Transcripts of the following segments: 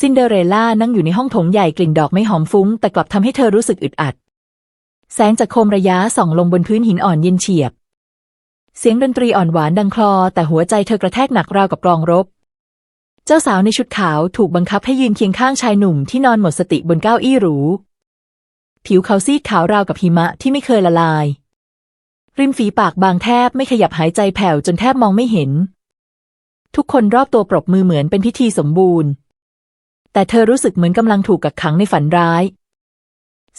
ซินเดอเรลล่านั่งอยู่ในห้องโถงใหญ่กลิ่นดอกไม้หอมฟุ้ง แต่กลับทำให้เธอรู้สึกอึดอัด แสงจากโคมระยะส่องลงบนพื้นหินอ่อนเย็นเฉียบ เสียงดนตรีอ่อนหวานดังคลอ แต่หัวใจเธอกระแทกหนักราวกับกรองรบ เจ้าสาวในชุดขาวถูกบังคับให้ยืนเคียงข้างชายหนุ่มที่นอนหมดสติบนเก้าอี้หรู ผิวเขาซีดขาวราวกับหิมะที่ไม่เคยละลาย ริมฝีปากบางแทบไม่ขยับหายใจแผ่วจนแทบมองไม่เห็น ทุกคนรอบตัวปรบมือเหมือนเป็นพิธีสมบูรณ์ แต่เธอรู้สึกเหมือนกำลังถูกกักขังในฝันร้าย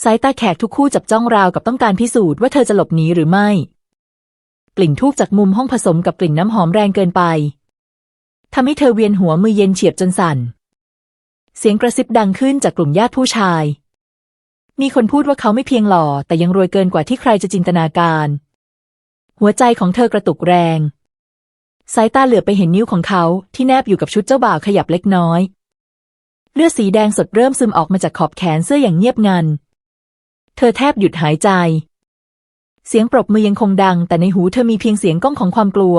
สายตาแขกทุกคู่จับจ้องราวกับต้องการพิสูจน์ว่าเธอจะหลบหนีหรือไม่ กลิ่นทูบจากมุมห้องผสมกับกลิ่นน้ำหอมแรงเกินไปทำให้เธอเวียนหัวมือเย็นเฉียบจนสั่น เสียงกระซิบดังขึ้นจากกลุ่มญาติผู้ชาย มีคนพูดว่าเขาไม่เพียงหล่อ แต่ยังรวยเกินกว่าที่ใครจะจินตนาการ หัวใจของเธอกระตุกแรง สายตาเหลือบไปเห็นนิ้วของเขาที่แนบอยู่กับชุดเจ้าบ่าวขยับเล็กน้อย เลือดสีแดงสดเริ่มซึมออกมาจากขอบแขนเสื้ออย่างเงียบงัน เธอแทบหยุดหายใจ เสียงปรบมือยังคงดัง แต่ในหูเธอมีเพียงเสียงก้องของความกลัว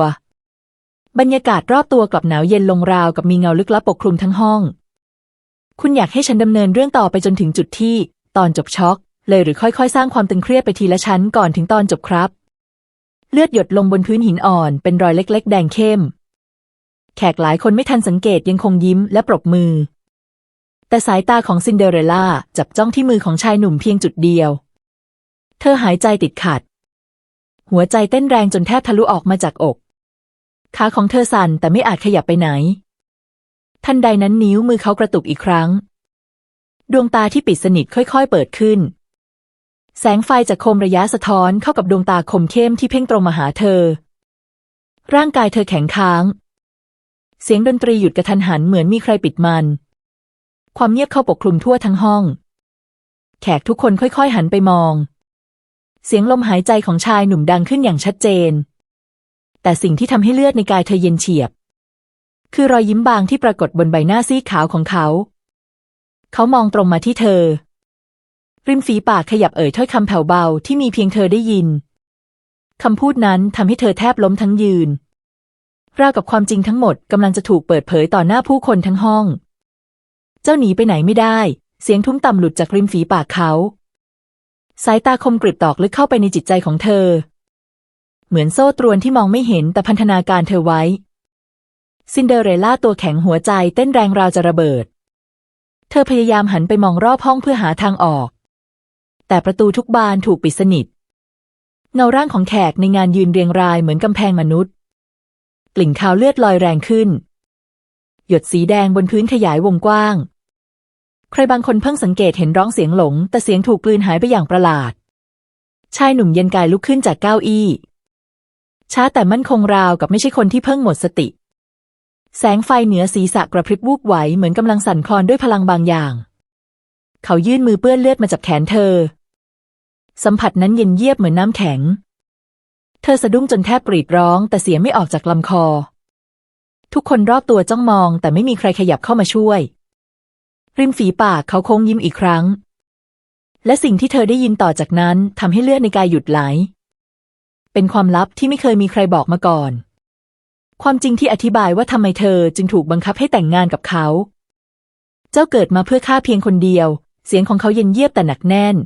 บรรยากาศรอบตัวกลับหนาวเย็นลงราวกับมีเงาลึกลับปกคลุมทั้งห้อง คุณอยากให้ฉันดำเนินเรื่องต่อไปจนถึงจุดที่ ตอนจบช็อก เลยหรือค่อยๆ สร้างความตึงเครียดไปทีละชั้นก่อนถึงตอนจบครับ เลือดหยดลงบนพื้นหินอ่อนเป็นรอยเล็ก ๆ แดงเข้ม แขกหลายคนไม่ทันสังเกตยังคงยิ้มและปรบมือ แต่สายตาของซินเดอเรลล่าจับจ้องที่มือของชายหนุ่มเพียงจุดเดียว เธอหายใจติดขัด หัวใจเต้นแรงจนแทบทะลุออกมาจากอก ขาของเธอสั่นแต่ไม่อาจขยับไปไหน ทันใดนั้นนิ้วมือเขากระตุกอีกครั้ง ดวงตาที่ปิดสนิทค่อยๆเปิดขึ้น แสงไฟจากโคมระยะสะท้อนเข้ากับดวงตาคมเข้มที่เพ่งตรงมาหาเธอ ร่างกายเธอแข็งค้าง เสียงดนตรีหยุดกระทันหันเหมือนมีใครปิดมัน ความเงียบเข้าปกคลุมทั่วทั้งห้อง แขกทุกคนค่อยๆ หันไปมอง เสียงลมหายใจของชายหนุ่มดังขึ้นอย่างชัดเจน แต่สิ่งที่ทำให้เลือดในกายเธอเย็นเฉียบ คือรอยยิ้มบางที่ปรากฏบนใบหน้าซีดขาวของเขา เขามองตรงมาที่เธอ ริมฝีปากขยับเอ่ยถ้อยคำแผ่วเบาที่มีเพียงเธอได้ยินคำพูดนั้นทำให้เธอแทบล้มทั้งยืนราวกับความจริงทั้งหมดกำลังจะถูกเปิดเผยต่อหน้าผู้คนทั้งห้อง เจ้าหนีไปไหนไม่ได้ เสียงทุ้มต่ำหลุดจากริมฝีปากเขา สายตาคมกริบตอกลึกเข้าไปในจิตใจของเธอ เหมือนโซ่ตรวนที่มองไม่เห็นแต่พันธนาการเธอไว้ ซินเดอเรลล่าตัวแข็งหัวใจเต้นแรงราวจะระเบิด เธอพยายามหันไปมองรอบห้องเพื่อหาทางออก แต่ประตูทุกบานถูกปิดสนิทเงาร่างของแขกในงานยืนเรียงรายเหมือนกำแพงมนุษย์ กลิ่นคาวเลือดลอยแรงขึ้น หยดสีแดงบนพื้นขยายวงกว้าง ใครบางคนเพิ่งสังเกตเห็นร้องเสียงหลง แต่เสียงถูกกลืนหายไปอย่างประหลาด ชายหนุ่มเย็นกายลุกขึ้นจากเก้าอี้ ช้าแต่มั่นคงราวกับไม่ใช่คนที่เพิ่งหมดสติ แสงไฟเหนือศีรษะกระพริบวูบไหวเหมือนกำลังสั่นคลอนด้วยพลังบางอย่าง เขายื่นมือเปื้อนเลือดมาจับแขนเธอ สัมผัสนั้นเย็นเยียบเหมือนน้ำแข็ง เธอสะดุ้งจนแทบกรีดร้อง แต่เสียงไม่ออกจากลำคอ ทุกคนรอบตัวจ้องมอง แต่ไม่มีใครขยับเข้ามาช่วย ริมฝีปากเขาโค้งยิ้มอีกครั้ง และสิ่งที่เธอได้ยินต่อจากนั้นทำให้เลือดในกายหยุดไหล เป็นความลับที่ไม่เคยมีใครบอกมาก่อน ความจริงที่อธิบายว่าทำไมเธอจึงถูกบังคับให้แต่งงานกับเขา เจ้าเกิดมาเพื่อข้าเพียงคนเดียว เสียงของเขาเย็นเยียบแต่หนักแน่น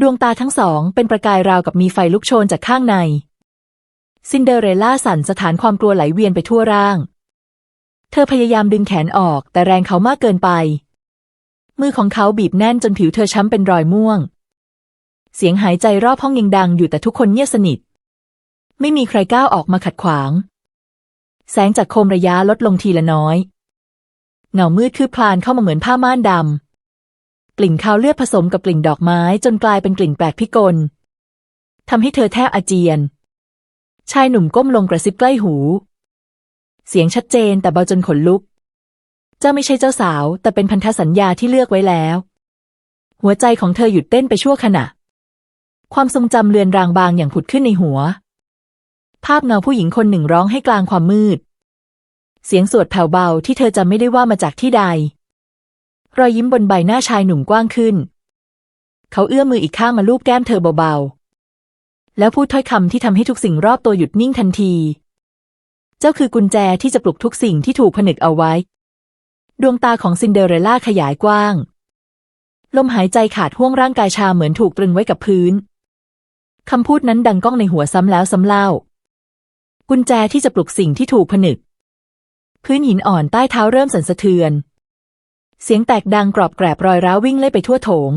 ดวงตาทั้งสองเป็นประกายราวกับมีไฟลุกโชนจากข้างใน ซินเดอเรลล่าสั่นสถานความกลัวไหลเวียนไปทั่วร่าง เธอพยายามดึงแขนออกแต่แรงเขามากเกินไป มือของเขาบีบแน่นจนผิวเธอช้ำเป็นรอยม่วง เสียงหายใจรอบห้องยังดังอยู่แต่ทุกคนเงียบสนิท ไม่มีใครก้าวออกมาขัดขวาง แสงจากโคมระยะลดลงทีละน้อย เงามืดคืบคลานเข้ามาเหมือนผ้าม่านดำกลิ่นคาวเลือดผสมกับกลิ่นดอกไม้จนกลายเป็นกลิ่นแปลกพิกลทำให้เธอแทบอาเจียน ชายหนุ่มก้มลงกระซิบใกล้หู เสียงชัดเจนแต่เบาจนขนลุก เจ้าไม่ใช่เจ้าสาว แต่เป็นพันธสัญญาที่เลือกไว้แล้ว หัวใจของเธอหยุดเต้นไปชั่วขณะ ความทรงจำเลือนรางบางอย่างผุดขึ้นในหัว ภาพเงาผู้หญิงคนหนึ่งร้องให้กลางความมืด เสียงสวดแผ่วเบาที่เธอจำไม่ได้ว่ามาจากที่ใด รอยยิ้มบนใบหน้าชายหนุ่มกว้างขึ้น เขาเอื้อมมืออีกข้างมาลูบแก้มเธอเบาๆ แล้วพูดถ้อยคำที่ทำให้ทุกสิ่งรอบตัวหยุดนิ่งทันที เจ้าคือกุญแจที่จะปลุกทุกสิ่งที่ถูกผนึกเอาไว้ ดวงตาของซินเดอเรลล่าขยายกว้าง ลมหายใจขาดห่วงร่างกายชาเหมือนถูกตรึงไว้กับพื้นคำพูดนั้นดังก้องในหัวซ้ำแล้วซ้ำเล่า กุญแจที่จะปลุกสิ่งที่ถูกผนึก พื้นหินอ่อนใต้เท้าเริ่มสั่นสะเทือน เสียงแตกดังกรอบแกรบรอยร้าววิ่งเล่ยไปทั่วโถง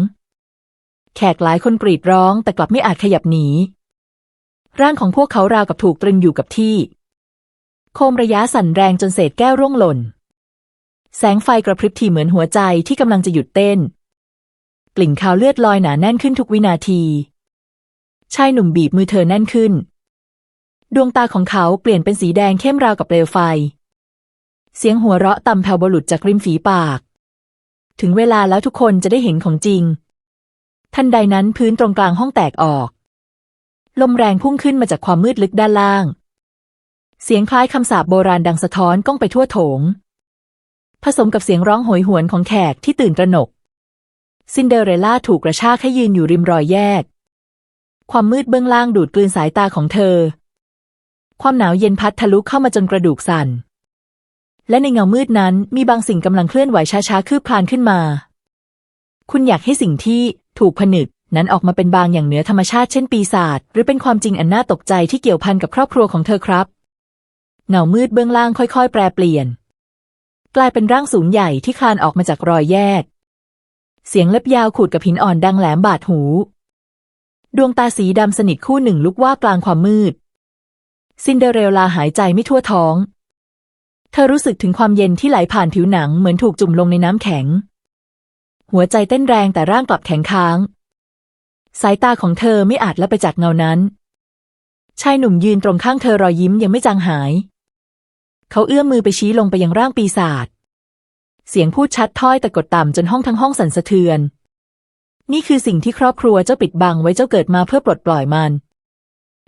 แขกหลายคนกรีดร้องแต่กลับไม่อาจขยับหนี ร่างของพวกเขาราวกับถูกตรึงอยู่กับที่ โคมระยะสั่นแรงจนเศษแก้วร่วงหล่น แสงไฟกระพริบทีเหมือนหัวใจที่กำลังจะหยุดเต้น กลิ่นคาวเลือดลอยหนาแน่นขึ้นทุกวินาที ชายหนุ่มบีบมือเธอแน่นขึ้น ดวงตาของเขาเปลี่ยนเป็นสีแดงเข้มราวกับเปลวไฟ เสียงหัวเราะต่ำแผ่วบาหลุดจากริมฝีปาก ถึงเวลาแล้วทุกคนจะได้เห็นของจริง ทันใดนั้นพื้นตรงกลางห้องแตกออก ลมแรงพุ่งขึ้นมาจากความมืดลึกด้านล่าง เสียงคล้ายคำสาปโบราณดังสะท้อนก้องไปทั่วโถง ผสมกับเสียงร้องโหยหวนของแขกที่ตื่นตระหนก ซินเดอเรลล่าถูกกระชากให้ยืนอยู่ริมรอยแยก ความมืดเบื้องล่างดูดกลืนสายตาของเธอ ความหนาวเย็นพัดทะลุเข้ามาจนกระดูกสั่น และในเงามืดนั้นมีบางสิ่งกำลังเคลื่อนไหวช้าๆคืบคลานขึ้นมา คุณอยากให้สิ่งที่ถูกผนึก นั้นออกมาเป็นบางอย่างเหนือธรรมชาติเช่นปีศาจหรือเป็นความจริงอันน่าตกใจที่เกี่ยวพันกับครอบครัวของเธอครับเงามืดเบื้องล่างค่อยๆ แปรเปลี่ยน กลายเป็นร่างสูงใหญ่ที่คลานออกมาจากรอยแยก เสียงเล็บยาวขูดกับหินอ่อนดังแหลมบาดหู ดวงตาสีดำสนิทคู่หนึ่งลุกว่ากลางความมืด ซินเดอเรลลาหายใจไม่ทั่วท้อง เธอรู้สึกถึงความเย็นที่ไหลผ่านผิวหนังเหมือนถูกจุ่มลงในน้ำแข็ง หัวใจเต้นแรงแต่ร่างกลับแข็งค้าง สายตาของเธอไม่อาจละไปจากเงานั้น ชายหนุ่มยืนตรงข้างเธอรอยยิ้มยังไม่จางหาย เขาเอื้อมมือไปชี้ลงไปยังร่างปีศาจ เสียงพูดชัดถ้อยแต่กดต่ำจนห้องทั้งห้องสั่นสะเทือน นี่คือสิ่งที่ครอบครัวเจ้าปิดบังไว้เจ้าเกิดมาเพื่อปลดปล่อยมัน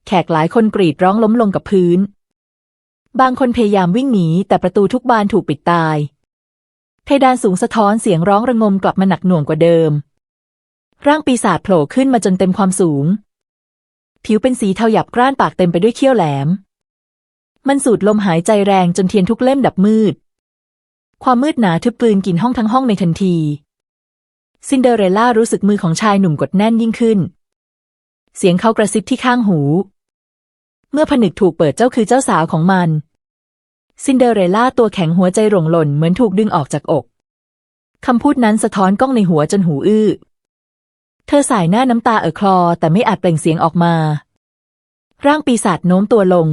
แขกหลายคนกรีดร้องล้มลงกับพื้น บางคนพยายามวิ่งหนีแต่ประตูทุกบานถูกปิดตายเพดานสูงสะท้อนเสียงร้องระงมกลับมาหนักหน่วงกว่าเดิม ร่างปีศาจโผล่ขึ้นมาจนเต็มความสูง ผิวเป็นสีเทาหยับกร้านปากเต็มไปด้วยเขี้ยวแหลม มันสูดลมหายใจแรงจนเทียนทุกเล่มดับมืด ความมืดหนาทึบกลืนกินห้องทั้งห้องในทันที ซินเดอเรลล่ารู้สึกมือของชายหนุ่มกดแน่นยิ่งขึ้น เสียงเขากระซิบที่ข้างหู เมื่อผนึกถูกเปิดเจ้าคือเจ้าสาวของมัน ซินเดอเรลล่าตัวแข็งหัวใจหลงหล่นเหมือนถูกดึงออกจากอกคำพูดนั้นสะท้อนกล้องในหัวจนหูอื้อ เธอสายหน้าน้ำตาเอ่อคลอ แต่ไม่อาจเปล่งเสียงออกมา ร่างปีศาจโน้มตัวลง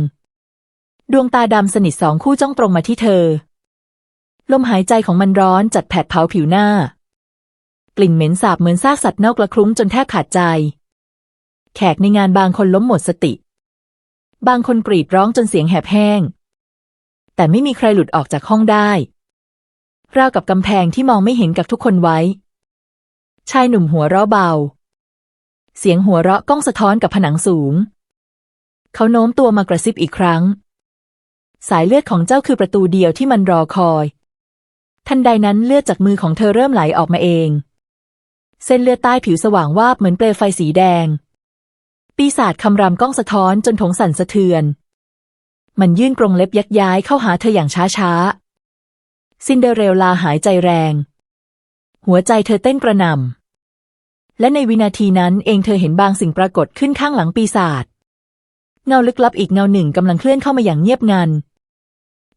ดวงตาดำสนิทสองคู่จ้องตรงมาที่เธอ ลมหายใจของมันร้อนจัดแผดเผาผิวหน้า กลิ่นเหม็นสาบเหมือนซากสัตว์เน่ากระคลุ้งจนแทบขาดใจ แขกในงานบางคนล้มหมดสติ บางคนกรีดร้องจนเสียงแหบแห้ง แต่ไม่มีใครหลุดออกจากห้องได้ราวกับกำแพงที่มองไม่เห็นกับทุกคนไว้ ชายหนุ่มหัวเราะเบา เสียงหัวเราะก้องสะท้อนกับผนังสูง เขาโน้มตัวมากระซิบอีกครั้ง สายเลือดของเจ้าคือประตูเดียวที่มันรอคอย ทันใดนั้นเลือดจากมือของเธอเริ่มไหลออกมาเอง เส้นเลือดใต้ผิวสว่างวาบเหมือนเปลวไฟสีแดง ปีศาจคำรามก้องสะท้อนจนถงสั่นสะเทือน มันยื่นกรงเล็บยักย้ายเข้าหาเธออย่างช้าๆซินเดอเรลลาหายใจแรง หัวใจเธอเต้นกระหน่ำและในวินาทีนั้นเองเธอเห็นบางสิ่งปรากฏขึ้นข้างหลังปีศาจเงาลึกลับอีกเงาหนึ่งกำลังเคลื่อนเข้ามาอย่างเงียบงัน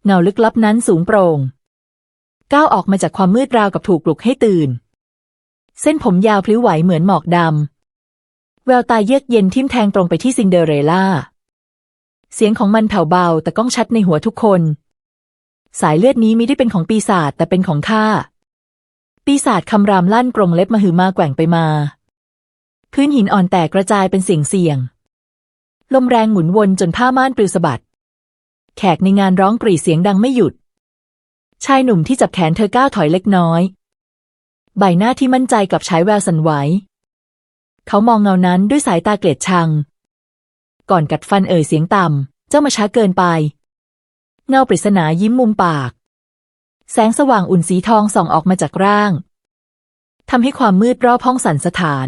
เงาลึกลับนั้นสูงโปร่งก้าวออกมาจากความมืดราวกับถูกปลุกให้ตื่น เส้นผมยาวพลิ้วไหวเหมือนหมอกดำแววตาเยือกเย็นทิ่มแทงตรงไปที่ซินเดอเรลล่า เสียงของมันแผ่วเบาแต่ก้องชัดในหัวทุกคน สายเลือดนี้มิได้เป็นของปีศาจแต่เป็นของข้า ปีศาจคำรามลั่นกรงเล็บมาหือมาแกว่งไปมา พื้นหินอ่อนแตกกระจายเป็นเสียงเสียง ลมแรงหมุนวนจนผ้าม่านปลิวสะบัด แขกในงานร้องกรีดเสียงดังไม่หยุด ชายหนุ่มที่จับแขนเธอก้าวถอยเล็กน้อย ใบหน้าที่มั่นใจกลับฉายแววสันไหว เขามองเงานั้นด้วยสายตาเกลียดชัง ก่อนกัดฟันเอ่ยเสียงต่ำ เจ้ามาช้าเกินไป เงาปริศนายิ้มมุมปาก แสงสว่างอุ่นสีทองส่องออกมาจากร่างทำให้ความมืดรอบห้องสั่นสถาน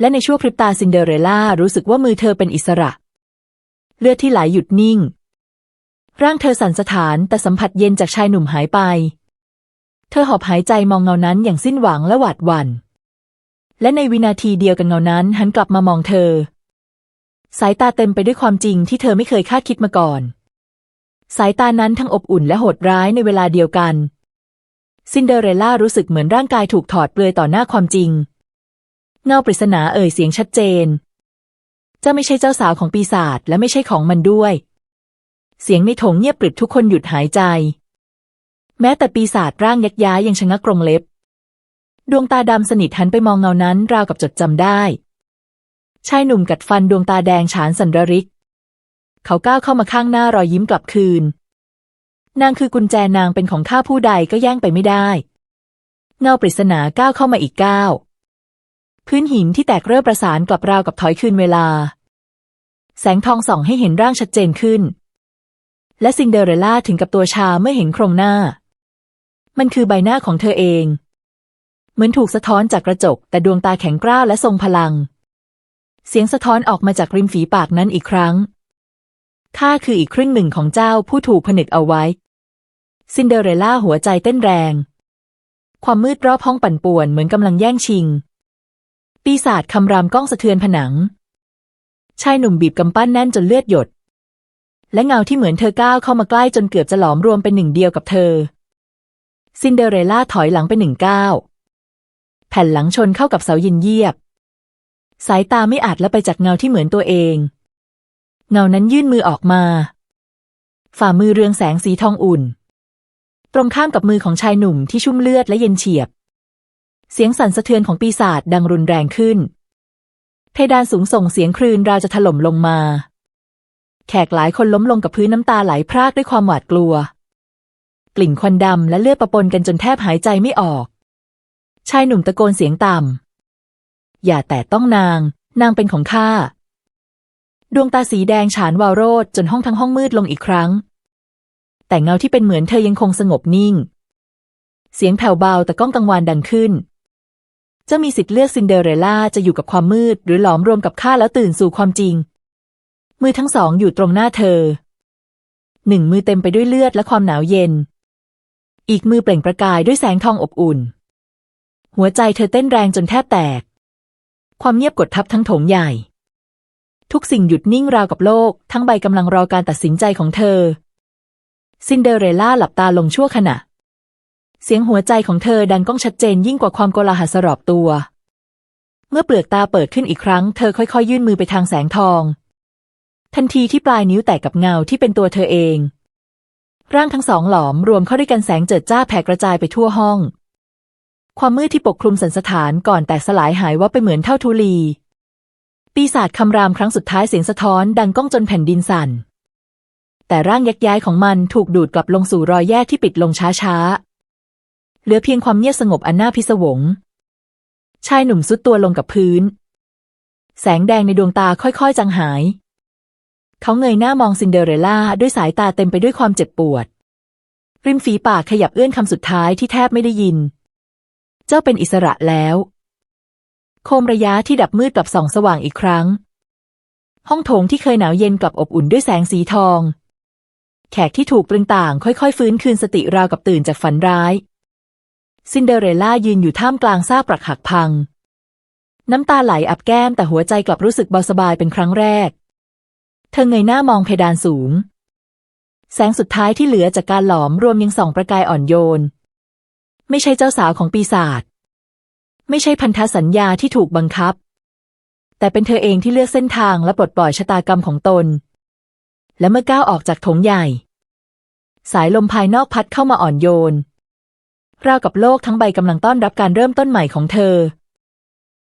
และในชั่วพริบตาซินเดอเรลล่ารู้สึกว่ามือเธอเป็นอิสระ เลือดที่ไหลหยุดนิ่ง ร่างเธอสั่นสถานแต่สัมผัสเย็นจากชายหนุ่มหายไป เธอหอบหายใจมองเงานั้นอย่างสิ้นหวังและหวาดหวัน่น และในวินาทีเดียวกันเงานั้นหันกลับมามองเธอ สายตาเต็มไปด้วยความจริงที่เธอไม่เคยคาดคิดมาก่อน สายตานั้นทั้งอบอุ่นและโหดร้ายในเวลาเดียวกัน ซินเดอเรลล่ารู้สึกเหมือนร่างกายถูกถอดเปลือยต่อหน้าความจริง เงาปริศนาเอ่ยเสียงชัดเจน เจ้าไม่ใช่เจ้าสาวของปีศาจและไม่ใช่ของมันด้วย เสียงในถงเงียบปริบทุกคนหยุดหายใจ แม้แต่ปีศาจร่างยักย้ายยังชะงักกรงเล็บ ดวงตาดำสนิทหันไปมองเงานั้นราวกับจดจำได้ ชายหนุ่มกัดฟันดวงตาแดงฉานสันระริก เขาก้าวเข้ามาข้างหน้ารอยยิ้มกลับคืน นางคือกุญแจนางเป็นของข้าผู้ใดก็แย่งไปไม่ได้ เงาปริศนาก้าวเข้ามาอีกก้าวพื้นหินที่แตกเริ่มประสานกลับราวกับถอยคืนเวลา แสงทองส่องให้เห็นร่างชัดเจนขึ้น และซินเดอเรลล่าถึงกับตัวชาเมื่อเห็นโครงหน้า มันคือใบหน้าของเธอเอง เหมือนถูกสะท้อนจากกระจก แต่ดวงตาแข็งกร้าวและทรงพลัง เสียงสะท้อนออกมาจากริมฝีปากนั้นอีกครั้ง ข้าคืออีกครึ่งหนึ่งของเจ้าผู้ถูกผนึกเอาไว้ ซินเดอเรลล่าหัวใจเต้นแรง ความมืดรอบห้องปั่นป่วนเหมือนกำลังแย่งชิง ปีศาจคำรามก้องสะเทือนผนัง ชายหนุ่มบีบกำปั้นแน่นจนเลือดหยด และเงาที่เหมือนเธอก้าวเข้ามาใกล้จนเกือบจะหลอมรวมเป็นหนึ่งเดียวกับเธอ ซินเดอเรลล่าถอยหลังไปหนึ่งก้าวแผ่นหลังชนเข้ากับเสายินเยียบ สายตาไม่อาจละไปจากเงาที่เหมือนตัวเอง เงานั้นยื่นมือออกมา ฝ่ามือเรืองแสงสีทองอุ่น ตรงข้ามกับมือของชายหนุ่มที่ชุ่มเลือดและเย็นเฉียบ เสียงสั่นสะเทือนของปีศาจดังรุนแรงขึ้น เพดานสูงส่งเสียงคลื่นราวจะถล่มลงมา แขกหลายคนล้มลงกับพื้นน้ำตาไหลพรากด้วยความหวาดกลัว กลิ่นควันดำและเลือดประปนกันจนแทบหายใจไม่ออก ชายหนุ่มตะโกนเสียงต่ำอย่าแต่ต้องนาง นางเป็นของข้า ดวงตาสีแดงฉานวาวโรดจนห้องทั้งห้องมืดลงอีกครั้ง แต่เงาที่เป็นเหมือนเธอยังคงสงบนิ่ง เสียงแผ่วเบาแต่ก้องกังวานดังขึ้น เจ้ามีสิทธิ์เลือกซินเดอเรลล่าจะอยู่กับความมืด หรือหลอมรวมกับข้าแล้วตื่นสู่ความจริง มือทั้งสองอยู่ตรงหน้าเธอ หนึ่งมือเต็มไปด้วยเลือดและความหนาวเย็น อีกมือเปล่งประกายด้วยแสงทองอบอุ่น หัวใจเธอเต้นแรงจนแทบแตก ความเงียบกดทับทั้งโถงใหญ่ ทุกสิ่งหยุดนิ่งราวกับโลก ทั้งใบกำลังรอการตัดสินใจของเธอ ซินเดอเรลล่าหลับตาลงชั่วขณะ เสียงหัวใจของเธอดังก้องชัดเจนยิ่งกว่าความโกลาหลสรอบตัว เมื่อเปลือกตาเปิดขึ้นอีกครั้ง เธอค่อยๆ ยื่นมือไปทางแสงทอง ทันทีที่ปลายนิ้วแตะกับเงาที่เป็นตัวเธอเอง ร่างทั้งสองหลอมรวมเข้าด้วยกันแสงเจิดจ้าแผ่กระจายไปทั่วห้อง ความมืดที่ปกคลุมสันสถานก่อนแตกสลายหายว่าไปเหมือนเท่าทุลี ปีศาจคำรามครั้งสุดท้ายเสียงสะท้อนดังก้องจนแผ่นดินสั่น แต่ร่างยักย้ายของมันถูกดูดกลับลงสู่รอยแยกที่ปิดลงช้าๆ เหลือเพียงความเงียบสงบอันน่าพิศวง ชายหนุ่มสุดตัวลงกับพื้น แสงแดงในดวงตาค่อยๆ จางหาย เขาเงยหน้ามองซินเดอเรลล่าด้วยสายตาเต็มไปด้วยความเจ็บปวด ริมฝีปากขยับเอื้อนคำสุดท้ายที่แทบไม่ได้ยิน เจ้าเป็นอิสระแล้ว โคมระยะที่ดับมืดกลับส่องสว่างอีกครั้ง ห้องโถงที่เคยหนาวเย็นกลับอบอุ่นด้วยแสงสีทอง แขกที่ถูกตรึงต่างค่อยๆ ฟื้นคืนสติราวกับตื่นจากฝันร้าย ซินเดอเรลล่ายืนอยู่ท่ามกลางซากปรักหักพัง น้ำตาไหลอับแก้มแต่หัวใจกลับรู้สึกเบาสบายเป็นครั้งแรก เธอเงยหน้ามองเพดานสูง แสงสุดท้ายที่เหลือจากการหลอมรวมยังส่องประกายอ่อนโยน ไม่ใช่เจ้าสาวของปีศาจ ไม่ใช่พันธสัญญาที่ถูกบังคับ แต่เป็นเธอเองที่เลือกเส้นทางและปลดปล่อยชะตากรรมของตน และเมื่อก้าวออกจากโถงใหญ่ สายลมภายนอกพัดเข้ามาอ่อนโยนราวกับโลกทั้งใบกำลังต้อนรับการเริ่มต้นใหม่ของเธอ